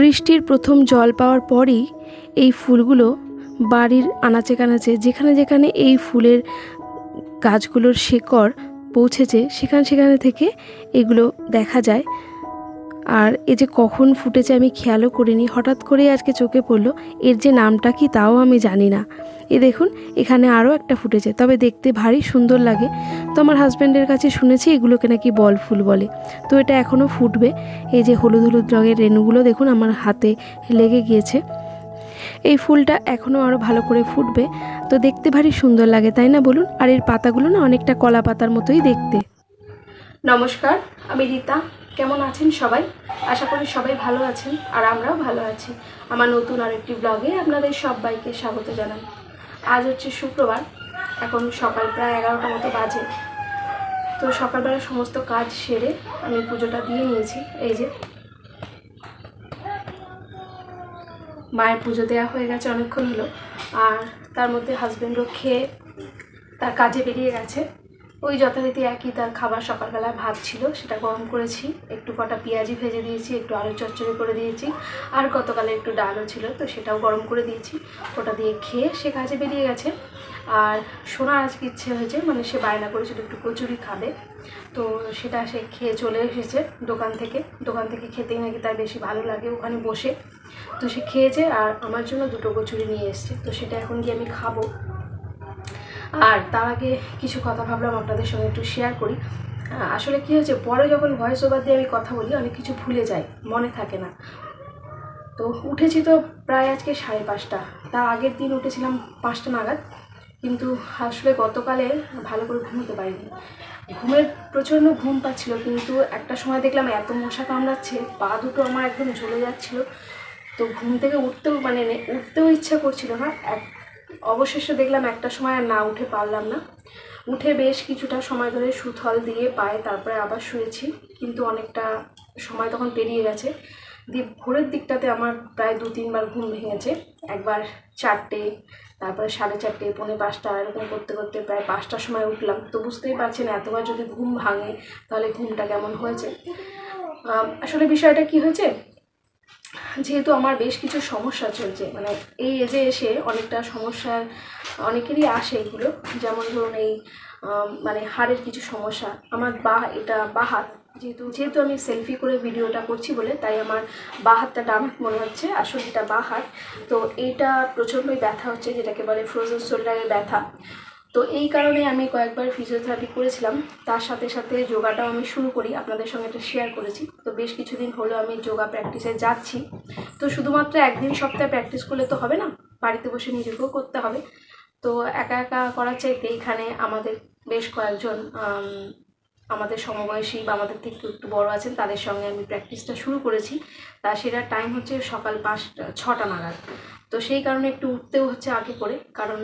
বৃষ্টির প্রথম জল পাওয়ার পরই এই ফুলগুলো বাড়ির আনাচে কানাচে, যেখানে যেখানে এই ফুলের গাছগুলোর শেকড় পৌঁছেছে, সেখানে সেখানে থেকে এগুলো দেখা যায়। আর এ যে কখন ফুটেছে আমি খেয়ালও করিনি। হঠাৎ করেই আজকে চোখে পড়ল, এর যে নামটা কি তাও আমি জানি না। এ দেখুন, এখানে আরও একটা ফুটেছে, তবে দেখতে ভারী সুন্দর লাগে। তো আমার হাজব্যান্ডের কাছে শুনেছি এগুলোকে নাকি বল ফুল বলে। তো এটা এখনও ফুটবে। এই যে হলুদ হলুদ রঙের রেণুগুলো দেখুন, আমার হাতে লেগে গিয়েছে। এই ফুলটা এখনও আরও ভালো করে ফুটবে। তো দেখতে ভারী সুন্দর লাগে, তাই না বলুন? আর এর পাতাগুলো না অনেকটা কলা পাতার মতোই দেখতে। নমস্কার, আমি রীতা। কেমন আছেন সবাই? আশা করি সবাই ভালো আছেন আর আমরাও ভালো আছি। আমার নতুন আরেকটি ব্লগে আপনাদের সবাইকে স্বাগত জানাই। আজ হচ্ছে শুক্রবার, এখন সকাল প্রায় এগারোটা মতো বাজে। তো সকালবেলা সমস্ত কাজ সেরে আমি পুজোটা দিয়ে নিয়েছি, এই যে। মায়ের পুজো দেওয়া হয়ে গেছে অনেকক্ষণ হলো, আর তার মধ্যে হাজব্যান্ডও খেয়ে তার কাজে বেরিয়ে গেছে। ওই যথারীতি একই তার খাবার সকালবেলা ভাত ছিল, সেটা গরম করেছি, একটু কটা পেঁয়াজি ভেজে দিয়েছি, একটু আলু চচ্চড়ি করে দিয়েছি, আর গতকালে একটু ডালও ছিল, তো সেটাও গরম করে দিয়েছি, ওটা দিয়ে খেয়ে সে কাজে বেরিয়ে গেছে। আর সোনার আজকে ইচ্ছে হয়েছে মানে সে বায়না করেছিল একটু কচুরি খাবে, তো সেটা সে খেয়ে চলে এসেছে দোকান থেকে দোকান থেকে খেতেই নাকি তার বেশি ভালো লাগে ওখানে বসে। তো সে খেয়েছে আর আমার জন্য দুটো কচুরি নিয়ে এসছে, তো সেটা এখন গিয়ে আমি খাব। আর তার আগে কিছু কথা ভাবলাম আপনাদের সঙ্গে একটু শেয়ার করি। আসলে কী হয়েছে, পরে যখন ভয়েস ওভার দিয়ে আমি কথা বলি, অনেক কিছু ভুলে যাই, মনে থাকে না। তো উঠেছি তো প্রায় আজকে সাড়ে পাঁচটা। তার আগের দিন উঠেছিলাম পাঁচটা নাগাদ, কিন্তু আসলে গতকালে ভালো করে ঘুমোতে পারিনি। ঘুমের প্রচণ্ড ঘুম পাচ্ছিল, কিন্তু একটা সময় দেখলাম এত মশা কামড়াচ্ছে, পা দুটো আমার একদম ঝুলে যাচ্ছিল। তো ঘুম থেকে উঠতেও মানে উঠতেও ইচ্ছা করছিল না, এক অবশেষে দেখলাম একটা সময় আর না উঠে পারলাম না। উঠে বেশ কিছুটা সময় ধরে সুথল দিয়ে পায়ে তারপরে আবার শুয়েছি, কিন্তু অনেকটা সময় তখন পেরিয়ে গেছে। দিয়ে ভোরের দিকটাতে আমার প্রায় দু তিনবার ঘুম ভেঙেছে। একবার চারটে, তারপরে সাড়ে চারটে, পৌনে পাঁচটা, এরকম করতে করতে প্রায় পাঁচটার সময় উঠলাম। তো বুঝতেই পারছেন, এতবার যদি ঘুম ভাঙে, তাহলে ঘুমটা কেমন হয়েছে? আসলে বিষয়টা কি হয়েছে? যেহেতু আমার বেশ কিছু সমস্যা চলছে মানে এই এজে এসে অনেকটা সমস্যার অনেকেরই আসে এগুলো। যেমন ধরুন এই মানে হাড়ের কিছু সমস্যা, আমার বা, এটা বা হাত। যেহেতু যেহেতু আমি সেলফি করে ভিডিওটা করছি বলে, তাই আমার বা হাতটা ডান মনে হচ্ছে, আসলে এটা বা হাত। তো এইটা প্রচণ্ডই ব্যথা হচ্ছে, যেটাকে বলে ফ্রোজেন শোল্ডারের ব্যথা। তো এই কারণে আমি কয়েকবার ফিজিওথেরাপি করেছিলাম। তার সাথে সাথে যোগাটাও আমি শুরু করি, আপনাদের সঙ্গে এটা শেয়ার করেছি। তো বেশ কিছুদিন হলো আমি যোগা প্র্যাকটিসে যাচ্ছি। তো শুধুমাত্র একদিন সপ্তাহে প্র্যাকটিস করলে তো হবে না, বাড়িতে বসে নিজেকেও করতে হবে। তো একা একা করার চাইতে এখানে আমাদের বেশ কয়েকজন আমাদের সমবয়সী বা আমাদের থেকে একটু বড় আছেন, তাদের সঙ্গে আমি প্র্যাকটিসটা শুরু করেছি। তা সেটার টাইম হচ্ছে সকাল পাঁচটা, ছটা নাগাদ। তো সেই কারণে একটু উঠতেও হচ্ছে আগে করে, কারণ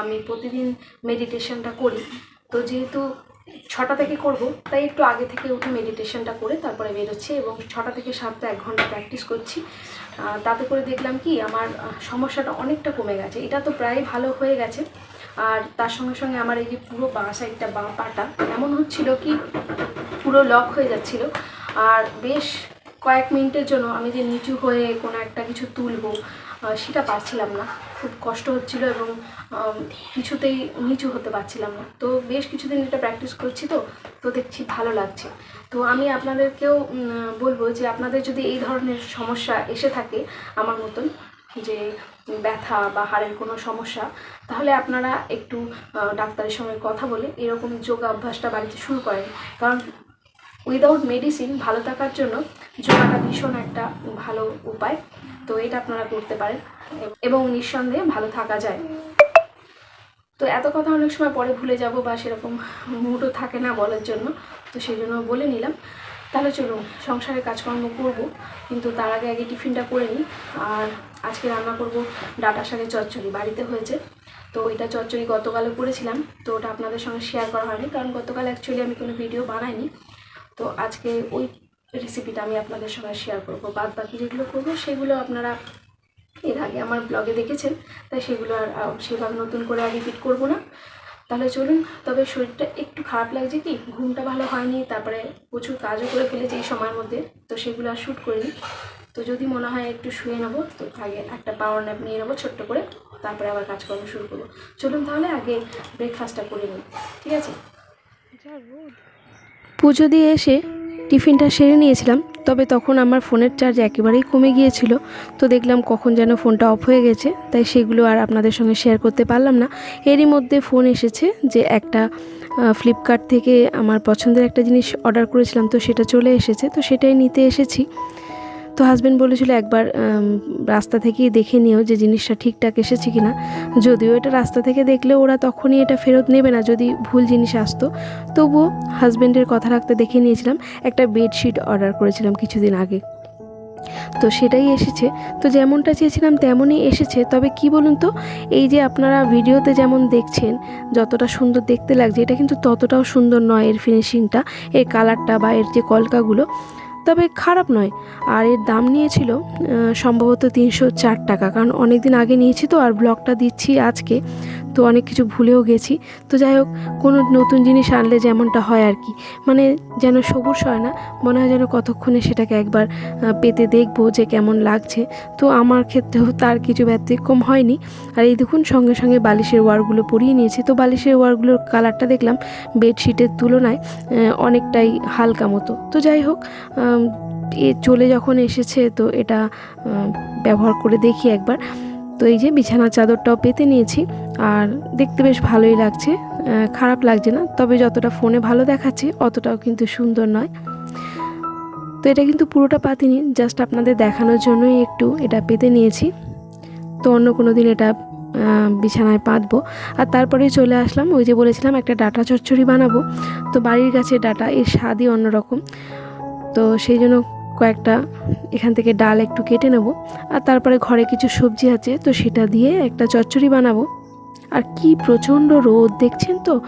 আমি প্রতিদিন মেডিটেশনটা করি। তো যেহেতু ছটা থেকে করব, তাই একটু আগে থেকে উঠে মেডিটেশনটা করে তারপরে বেরোচ্ছি এবং ছটা থেকে সাতটা, এক ঘণ্টা প্র্যাকটিস করছি। তাতে করে দেখলাম কি, আমার সমস্যাটা অনেকটা কমে গেছে। এটা তো প্রায় ভালো হয়ে গেছে। আর তার সঙ্গে সঙ্গে আমার এই যে পুরো বাঁ সাইডটা বাঁ পাটা, এমন হচ্ছিল কি, পুরো লক হয়ে যাচ্ছিল। আর বেশ কয়েক মিনিটের জন্য আমি যে নিচু হয়ে কোনো একটা কিছু তুলবো সেটা পারছিলাম না। খুব কষ্ট হচ্ছিল এবং কিছুতেই নিচু হতে পারছিলাম না। তো বেশ কিছুদিন এটা প্র্যাকটিস করছি তো তো দেখছি ভালো লাগছে। তো আমি আপনাদেরকেও বলব যে আপনাদের যদি এই ধরনের সমস্যা এসে থাকে আমার মতন, যে ব্যথা বা হাড়ের কোনো সমস্যা, তাহলে আপনারা একটু ডাক্তারের সঙ্গে কথা বলে এরকম যোগা অভ্যাসটা বাড়িতে শুরু করেন। কারণ উইদাউট মেডিসিন ভালো থাকার জন্য যোগাটা ভীষণ একটা ভালো উপায়। তো এটা আপনারা করতে পারেন। এবং নিঃসন্দেহে ভালো থাকা যায়। তো এত কথা অনেক সময় পরে ভুলে যাব বা সেরকম মুডও থাকে না বলার জন্য। তো সেই জন্য বলে নিলাম। তাহলে চলুন সংসারে কাজকর্ম করব। কিন্তু তার আগে আগে টিফিনটা করে নিই। আর আজকে রান্না করব ডাটা শাকের চচ্চড়ি। বাড়িতে হয়েছে। তো এটা চচ্চড়ি গতকালও করেছিলাম। তো ওটা আপনাদের সঙ্গে শেয়ার করা হয়নি। কারণ গতকাল অ্যাকচুয়ালি আমি কোনো ভিডিও বানাইনি। তো আজকে ওই রেসিপিটা আমি আপনাদের সঙ্গে শেয়ার করব। বাদ বাকি যেগুলো করব সেগুলো আপনারা এর আগে আমার ব্লগে দেখেছেন তাই সেগুলো আর সেভাবে নতুন করে আর রিপিট করব না। তাহলে চলুন তবে শরীরটা একটু খারাপ লাগছে কি? ঘুমটা ভালো হয়নি তারপরে প্রচুর কাজও করে ফেলেছি এই সময়ের মধ্যে তো সেগুলো আর শ্যুট করিনি। তো যদি মনে হয় একটু শুয়ে নেব তো আগে একটা পাওয়ার ন্যাপ নিয়ে নেব ছোট্ট করে তারপরে আবার কাজকর্ম শুরু করব। চলুন তাহলে আগে ব্রেকফাস্টটা করে নিই ঠিক আছে? পুজো দিয়ে এসে টিফিনটা সেরে নিয়েছিলাম, তবে তখন আমার ফোনের চার্জ একেবারেই কমে গিয়েছিল। তো দেখলাম কখন যেন ফোনটা অফ হয়ে গেছে, তাই সেগুলো আর আপনাদের সঙ্গে শেয়ার করতে পারলাম না। এরই মধ্যে ফোন এসেছে যে একটা ফ্লিপকার্ট থেকে আমার পছন্দের একটা জিনিস অর্ডার করেছিলাম, তো সেটা চলে এসেছে। তো সেটাই নিতে এসেছি। তো হাজব্যান্ড বলেছিল একবার রাস্তা থেকেই দেখে নিও যে জিনিসটা ঠিকঠাক এসেছে কি না যদিও এটা রাস্তা থেকে দেখলে ওরা তখনই এটা ফেরত নেবে না যদি ভুল জিনিস আসতো। তবুও হাজব্যান্ডের কথা রাখতে দেখে নিয়েছিলাম, একটা বেডশিট অর্ডার করেছিলাম কিছুদিন আগে। তো সেটাই এসেছে। তো যেমনটা চেয়েছিলাম তেমনই এসেছে। তবে কি বলুন তো, এই যে আপনারা ভিডিওতে যেমন দেখছেন, যতটা সুন্দর দেখতে লাগছে, এটা কিন্তু ততটাও সুন্দর নয় এর ফিনিশিংটা এর কালারটা বা এর যে কলকাগুলো। তবে খারাপ নয়। আর এর দাম নিয়েছিল সম্ভবত তিনশো চার টাকা। কারণ অনেক দিন আগে নিয়েছি তো, আর ব্লগটা দিচ্ছি আজকে। তো অনেক কিছু ভুলেও গেছি। তো যাই হোক, কোনো নতুন জিনিস আনলে যেমনটা হয় আর কি। মানে যেন সবুজ হয় না, মনে হয় যেন কতক্ষণে সেটাকে একবার পেতে দেখব যে কেমন লাগছে। তো আমার ক্ষেত্রেও তার কিছু ব্যতিক্রম হয়নি। আর এই দেখুন, সঙ্গে সঙ্গে বালিশের ওয়ারগুলো পরিয়ে নিয়েছি। তো বালিশের ওয়ারগুলোর কালারটা দেখলাম বেডশিটের তুলনায় অনেকটাই হালকা মতো। তো যাই হোক এ চলে যখন এসেছে, তো এটা ব্যবহার করে দেখি একবার। তো এই যে বিছানার চাদরটাও পেতে নিয়েছি আর দেখতে বেশ ভালোই লাগছে খারাপ লাগছে না, তবে যতটা ফোনে ভালো দেখাচ্ছে অতটাও কিন্তু সুন্দর নয়। তো এটা কিন্তু পুরোটা পাতিনি, জাস্ট আপনাদের দেখানোর জন্যই একটু এটা পেতে নিয়েছি। তো অন্য কোনো দিন এটা বিছানায় পাতবো। আর তারপরেই চলে আসলাম, ওই যে বলেছিলাম একটা ডাটা চচ্চড়ি বানাবো। তো বাড়ির কাছে ডাটা, এর স্বাদই অন্যরকম। তো সেই জন্য কয়েকটা এখান থেকে ডাল একটু কেটে নেব। আর তারপরে ঘরে কিছু সবজি আছে, তো সেটা দিয়ে একটা চচ্চড়ি বানাবো। আর কি প্রচণ্ড রোদ, দেখছেন তো?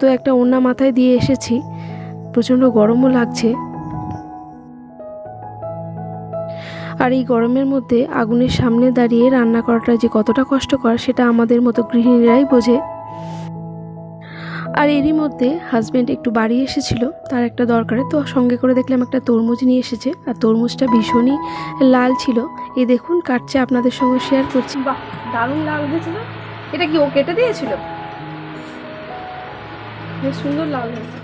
তো একটা ওড়না মাথায় দিয়ে এসেছি। প্রচণ্ড গরমও লাগছে। আর এই গরমের মধ্যে আগুনের সামনে দাঁড়িয়ে রান্না করাটা যে কতটা কষ্টকর, সেটা আমাদের মতো গৃহিণীরাই বোঝে। আর এরই মধ্যে হাজব্যান্ড একটু বাড়ি এসেছিল, তার একটা দরকারে। তো সঙ্গে করে দেখলাম একটা তরমুজ নিয়ে এসেছে, আর তরমুজটা ভীষণই লাল ছিল। এই দেখুন, কাটছে, আপনাদের সঙ্গে শেয়ার করছি। বাহ, দারুণ লাল হয়েছিল। এটা কি ও কেটে দিয়েছিল? বেশ সুন্দর লাল হয়েছে।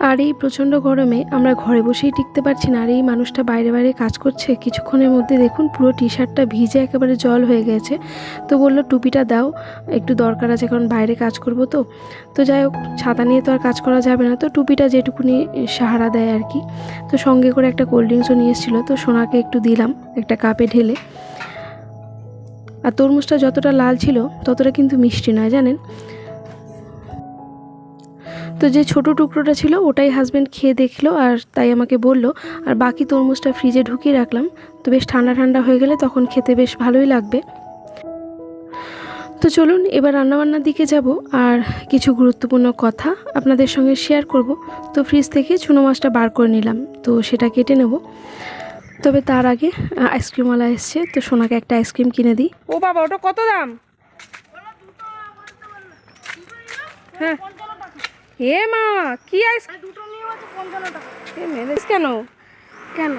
আর এই প্রচণ্ড গরমে আমরা ঘরে বসেই টিকতে পারছি না। আর এই মানুষটা বাইরে বাইরে কাজ করছে। কিছুক্ষণের মধ্যে দেখুন পুরো টি শার্টটা ভিজে একেবারে জল হয়ে গেছে। তো বলল, টুপিটা দাও, একটু দরকার আছে, কারণ বাইরে কাজ করব তো। তো যাই হোক, ছাতা নিয়ে তো আর কাজ করা যাবে না। তো টুপিটা যেটুকুনি সাহারা দেয় আর কি। তো সঙ্গে করে একটা কোল্ড ড্রিঙ্কসও নিয়ে এসেছিল। তো সোনাকে একটু দিলাম, একটা কাপে ঢেলে। আর তরমুজটা যতটা লাল ছিল, ততটা কিন্তু মিষ্টি নয়, জানেন? তো যে ছোট টুকরোটা ছিল, ওটাই হাজব্যান্ড খেয়ে দেখল আর তাই আমাকে বলল, আর বাকি তরমুজটা ফ্রিজে ঢুকিয়ে রাখলাম। তো বেশ ঠান্ডা ঠান্ডা হয়ে গেলে তখন খেতে বেশ ভালোই লাগবে। তো চলুন, এবার রান্নাবান্নার দিকে যাব আর কিছু গুরুত্বপূর্ণ কথা আপনাদের সঙ্গে শেয়ার করব। তো ফ্রিজ থেকে চুনো মাছটা বার করে নিলাম, তো সেটা কেটে নেব। তবে তার আগে আইসক্রিমওয়ালা এসছে, তো সোনাকে একটা আইসক্রিম কিনে দিই। ও বাবা, ওটা কত দাম? হ্যাঁ। হে মা কি আইস দুটো নিয়ে আছে পঞ্চান্ন টাকা এ মেরেছিস কেন? কেন?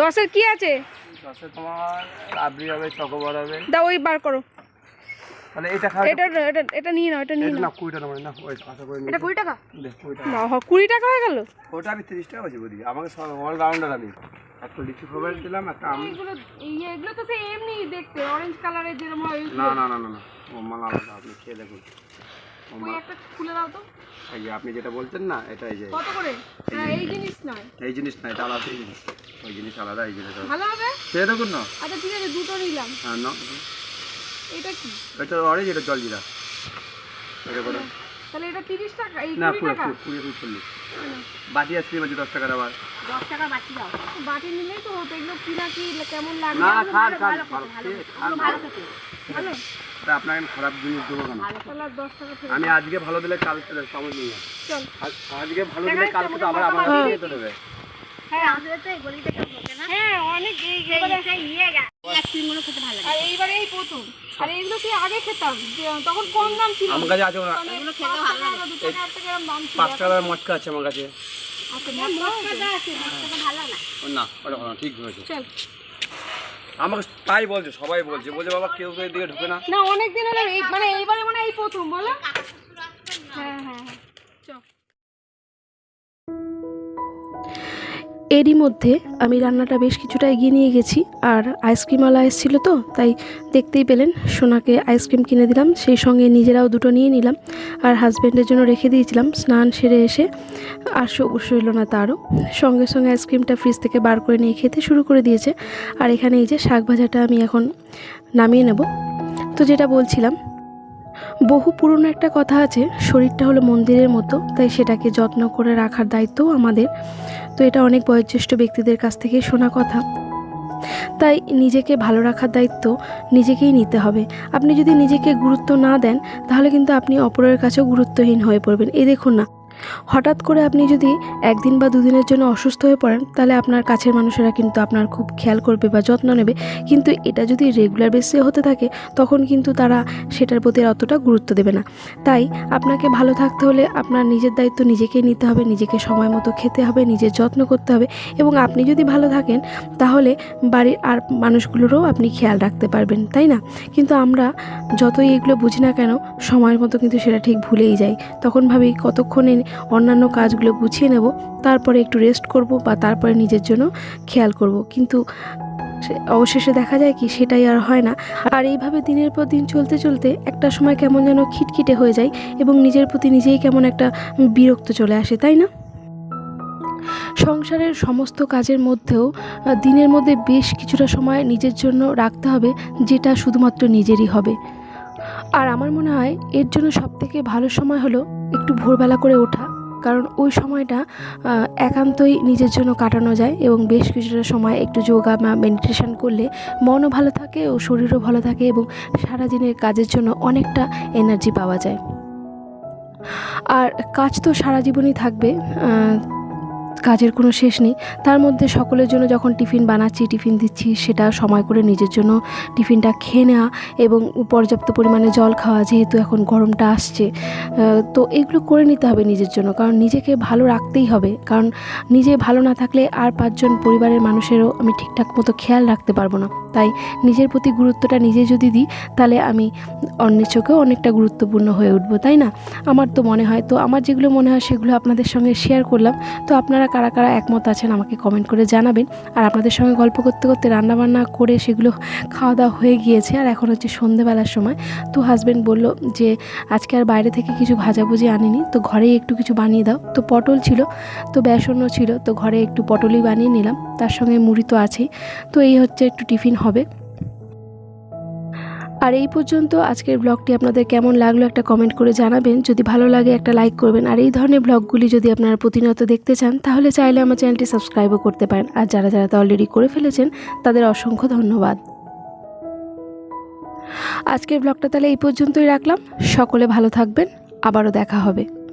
দশের কি আছে? দশে তোমার রাবড়ি হবে চকোবার হবে। দাও ওই বার করো। তাহলে এটা খাও এটা এটা এটা নিয়ে নাও এটা নিয়ে নাও। না কুড়ি টাকা না ওই আশা করে এটা কুড়ি টাকা? দেখ কুড়ি টাকা। না হ, কুড়ি টাকা হয়ে গেল? ওটা আমি তিরিশ টাকা বলছি বলি আমাকে সব অলরাউন্ডার আমি। একটা লিচু খাবার দিলাম একটা আম। এগুলো ইয়ে এগুলো তো সে এমনি দেখতে অরেঞ্জ কালারের যেরকম হয় না না না না না ও মালা আপনি খেয়ে দেখুন। আপনি যেটা বলছেন না এটা এই যে কত করে? এই জিনিস নয়। এই জিনিস না এটা আলাদা জিনিস। ওই জিনিস আলাদা এই জিনিস ভালো হবে? খেয়ে দেখুন না। আচ্ছা ঠিক আছে দুটো নিলাম। হ্যাঁ না এটা কি? এটা অরেঞ্জ এটা জল জিরা। এটা করে। তাহলে এটা তিরিশ টাকা এই না কুড়ি পুরো টাকা? কুড়ি কুড়ি চল্লিশ। বাটি আইসক্রিম আছে দশ টাকার আবার। দশ টাকা বাকি দাও। বাটি নিলেই তো হতো এগুলো কিনা কি কেমন লাগে? না খান খান ভালো ভালো ভালো? তা আপনাকে আমি খারাপ জিনিস দেবো কেন? আর দশ টাকা আমি আজকে ভালো দিলে কালকে সময় নিয়ে আজকে ভালো দিলে কালকে তো আবার আমার কাছে যেতে দেবে। হ্যাঁ তো হ্যাঁ অনেক এই সেই সেই গা আইসক্রিমগুলো খেতে ভালো লাগে। আর এইবারে এই প্রথম আর এগুলো কি আগে খেতাম? তখন কম দাম ছিল। আমার কাছে আছে ওরা। মানে পাঁচ টাকার মটকা আছে আমার কাছে। আচ্ছা না না ওটা না, ঠিক ধরেছো। চল। আমাকে তাই বলছে, সবাই বলছে। বলছে, বাবা, কেউ কেউ দিকে ঢুকে না। না অনেক দিন হলো এই মানে এইবারে মানে এই প্রথম, বলো। এরই মধ্যে আমি রান্নাটা বেশ কিছুটা এগিয়ে নিয়ে গেছি। আর আইসক্রিমওয়ালা এসেছিল তো, তাই দেখতেই পেলেন, সোনাকে আইসক্রিম কিনে দিলাম, সেই সঙ্গে নিজেরাও দুটো নিয়ে নিলাম আর হাজব্যান্ডের জন্য রেখে দিয়েছিলাম স্নান সেরে এসে। আর অবশ্য হলো না তারও। সঙ্গে সঙ্গে আইসক্রিমটা ফ্রিজ থেকে বার করে নিয়ে খেতে শুরু করে দিয়েছে। আর এখানে এই যে শাক ভাজাটা আমি এখন নামিয়ে নেব। তো যেটা বলছিলাম বহু পুরনো একটা কথা আছে, শরীরটা হলো মন্দিরের মতো, তাই সেটাকে যত্ন করে রাখার দায়িত্বও আমাদের। তো এটা অনেক বয়োজ্যেষ্ঠ ব্যক্তিদের কাছ থেকে শোনা কথা। তাই নিজেকে ভালো রাখার দায়িত্ব নিজেকেই নিতে হবে। আপনি যদি নিজেকে গুরুত্ব না দেন, তাহলে কিন্তু আপনি অপরের কাছেও গুরুত্বহীন হয়ে পড়বেন। এই দেখুন না হঠাৎ করে আপনি যদি একদিন বা দুদিনের জন্য অসুস্থ হয়ে পড়েন, তাহলে আপনার কাছের মানুষেরা কিন্তু আপনার খুব খেয়াল করবে বা যত্ন নেবে। কিন্তু এটা যদি রেগুলার বেসিসে হতে থাকে, তখন কিন্তু তারা সেটার প্রতি অতটা গুরুত্ব দেবে না। তাই আপনাকে ভালো থাকতে হলে আপনার নিজের দায়িত্ব নিজেকেই নিতে হবে, নিজেকে সময় মতো খেতে হবে, নিজের যত্ন করতে হবে। এবং আপনি যদি ভালো থাকেন, তাহলে বাড়ির আর মানুষগুলোরও আপনি খেয়াল রাখতে পারবেন, তাই না? কিন্তু আমরা যতই এগুলো বুঝি না কেন, সময়ের মতো কিন্তু সেটা ঠিক ভুলেই যাই। তখন ভাবি কতক্ষণে অন্যান্য কাজগুলো গুছিয়ে নেব, তারপরে একটু রেস্ট করব বা তারপরে নিজের জন্য খেয়াল করব। কিন্তু অবশেষে দেখা যায় কি সেটাই আর হয় না। আর এইভাবে দিনের পর দিন চলতে চলতে একটা সময় কেমন যেন খিটখিটে হয়ে যায় এবং নিজের প্রতি নিজেই কেমন একটা বিরক্ত চলে আসে, তাই না? সংসারের সমস্ত কাজের মধ্যেও দিনের মধ্যে বেশ কিছুটা সময় নিজের জন্য রাখতে হবে যেটা শুধুমাত্র নিজেরই হবে। আর আমার মনে হয় এর জন্য সবথেকে ভালো সময় হলো একটু ভোরবেলা করে ওঠা, কারণ ওই সময়টা একান্তই নিজের জন্য কাটানো যায় এবং বেশ কিছুটা সময় একটু যোগা বা মেডিটেশন করলে মনও ভালো থাকে ও শরীরও ভালো থাকে এবং সারা দিনের কাজের জন্য অনেকটা এনার্জি পাওয়া যায়। আর কাজ তো সারা জীবনই থাকবে কাজের কোনো শেষ নেই। তার মধ্যে সকলের জন্য যখন টিফিন বানাচ্ছি, টিফিন দিচ্ছি, সেটা সময় করে নিজের জন্য টিফিনটা খেয়ে নেওয়া এবং পর্যাপ্ত পরিমাণে জল খাওয়া, যেহেতু এখন গরমটা আসছে তো এগুলো করে নিতে হবে নিজের জন্য। কারণ নিজেকে ভালো রাখতেই হবে। কারণ নিজে ভালো না থাকলে আর পাঁচজন পরিবারের মানুষেরও আমি ঠিকঠাক মতো খেয়াল রাখতে পারব না। তাই নিজের প্রতি গুরুত্বটা নিজে যদি দিই, তাহলে আমি অন্যের চোখেও অনেকটা গুরুত্বপূর্ণ হয়ে উঠবো, তাই না? আমার তো মনে হয়, তো আমার যেগুলো মনে হয় সেগুলো আপনাদের সঙ্গে শেয়ার করলাম। তো আপনারা কারা কারা একমত আছেন আমাকে কমেন্ট করে জানাবেন। আর আপনাদের সঙ্গে গল্প করতে করতে রান্নাবান্না করে সেগুলো খাওয়া দাওয়া হয়ে গিয়েছে। আর এখন হচ্ছে সন্ধেবেলার সময়। তো হাজব্যান্ড বলল যে, আজকে আর বাইরে থেকে কিছু ভাজাভুজি আনিনি, তো ঘরেই একটু কিছু বানিয়ে দাও। তো পটল ছিল, তো বেসনও ছিল, তো ঘরে একটু পটলই বানিয়ে নিলাম। তার সঙ্গে মুড়ি তো আছেই। তো এই হচ্ছে একটু টিফিন হবে। আর এই পর্যন্ত আজকের ব্লগটি আপনাদের কেমন লাগল একটা কমেন্ট করে জানাবেন। যদি ভালো লাগে একটা লাইক করবেন। আর এই ধরনের ব্লগগুলি যদি আপনারা প্রতিনিয়ত দেখতে চান, তাহলে চাইলে আমার চ্যানেলটি সাবস্ক্রাইবও করতে পারেন। আর যারা যারা তা অলরেডি করে ফেলেছেন, তাদের অসংখ্য ধন্যবাদ। আজকের ব্লগটা তাহলে এই পর্যন্তই রাখলাম। সকলে ভালো থাকবেন। আবারও দেখা হবে।